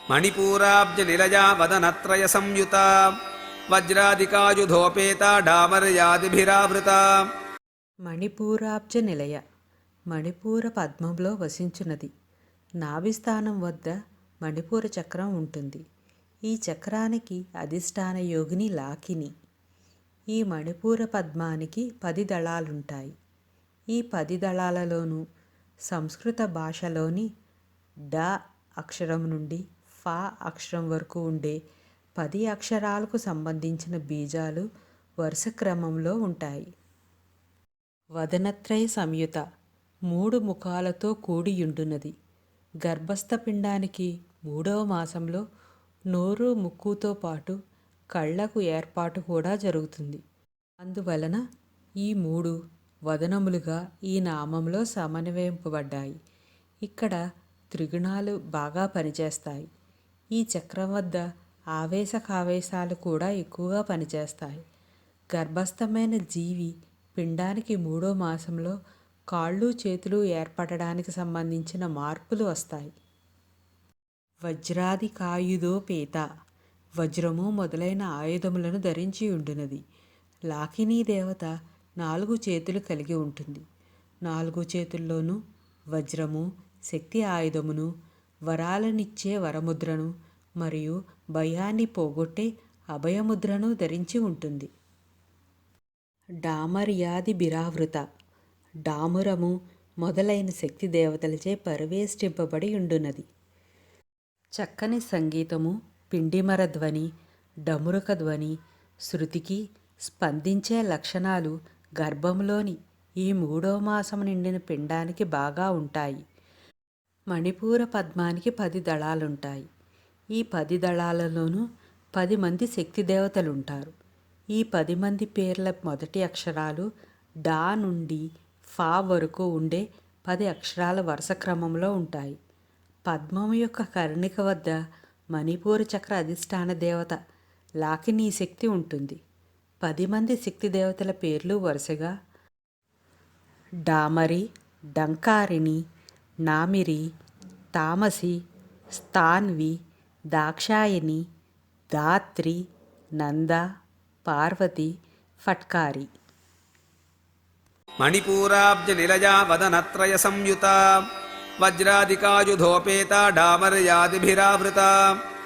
मणिपूराब्जनिलया वदनत्रय संयुता वज्रादिकायुधोपेता डामर्यादिभिरावृता మణిపూరాబ్జ నిలయ మణిపూర పద్మంలో వసించున్నది నాభిస్థానం వద్ద మణిపూర చక్రం ఉంటుంది ఈ చక్రానికి అధిష్టాన యోగిని లాకిని ఈ మణిపూర పద్మానికి పది దళాలుంటాయి ఈ పది దళాలలోనూ సంస్కృత భాషలోని డ అక్షరం నుండి ఫా అక్షరం వరకు ఉండే పది అక్షరాలకు సంబంధించిన బీజాలు వరుస క్రమంలో ఉంటాయి. వదనత్రయ సంయుత మూడు ముఖాలతో కూడియుండున్నది. గర్భస్థ పిండానికి మూడవ మాసంలో నోరు ముక్కుతో పాటు కళ్ళకు ఏర్పాటు కూడా జరుగుతుంది. అందువలన ఈ మూడు వదనములుగా ఈ నామంలో సమన్వయింపబడ్డాయి. ఇక్కడ త్రిగుణాలు బాగా పనిచేస్తాయి. ఈ చక్రం వద్ద ఆవేశకావేశాలు కూడా ఎక్కువగా పనిచేస్తాయి. గర్భస్థమైన జీవి పిండానికి మూడో మాసంలో కాళ్ళు చేతులు ఏర్పడడానికి సంబంధించిన మార్పులు వస్తాయి. వజ్రాది కాయుధోపేత వజ్రము మొదలైన ఆయుధములను ధరించి ఉండినది. లాకినీ దేవత నాలుగు చేతులు కలిగి ఉంటుంది. నాలుగు చేతుల్లోనూ వజ్రము శక్తి ఆయుధమును వరాలనిచ్చే వరముద్రను మరియు భయాన్ని పోగొట్టే అభయముద్రను ధరించి ఉంటుంది. డామర్యాది బిరావృత. డామురము మొదలైన శక్తి దేవతలచే పరివేష్టింపబడి ఉండున్నది చక్కని సంగీతము పిండిమర ధ్వని డమురుక ధ్వని శృతికి స్పందించే లక్షణాలు గర్భంలోని ఈ మూడో మాసం నిండిన పిండానికి బాగా ఉంటాయి. మణిపూర పద్మానికి పది దళాలుంటాయి. ఈ పది దళాలలోనూ పది మంది శక్తి దేవతలుంటారు. ఈ పది మంది పేర్ల మొదటి అక్షరాలు డా నుండి ఫా వరకు ఉండే పది అక్షరాల వరుస క్రమంలో ఉంటాయి. పద్మం యొక్క కర్ణిక వద్ద మణిపూర చక్ర అధిష్టాన దేవత లాకినీ శక్తి ఉంటుంది. పది మంది శక్తి దేవతల పేర్లు వరుసగా డామరి డంకారిణి నామిరి తామసి స్థాన్వి దాక్షాయని దాత్రి నంద పార్వతి ఫట్కారి. మణిపూరాబ్జనిలయా వదనత్రయ సంయుత వజ్రాధికాయుధోపేత డామర్యాదిభిరావృత.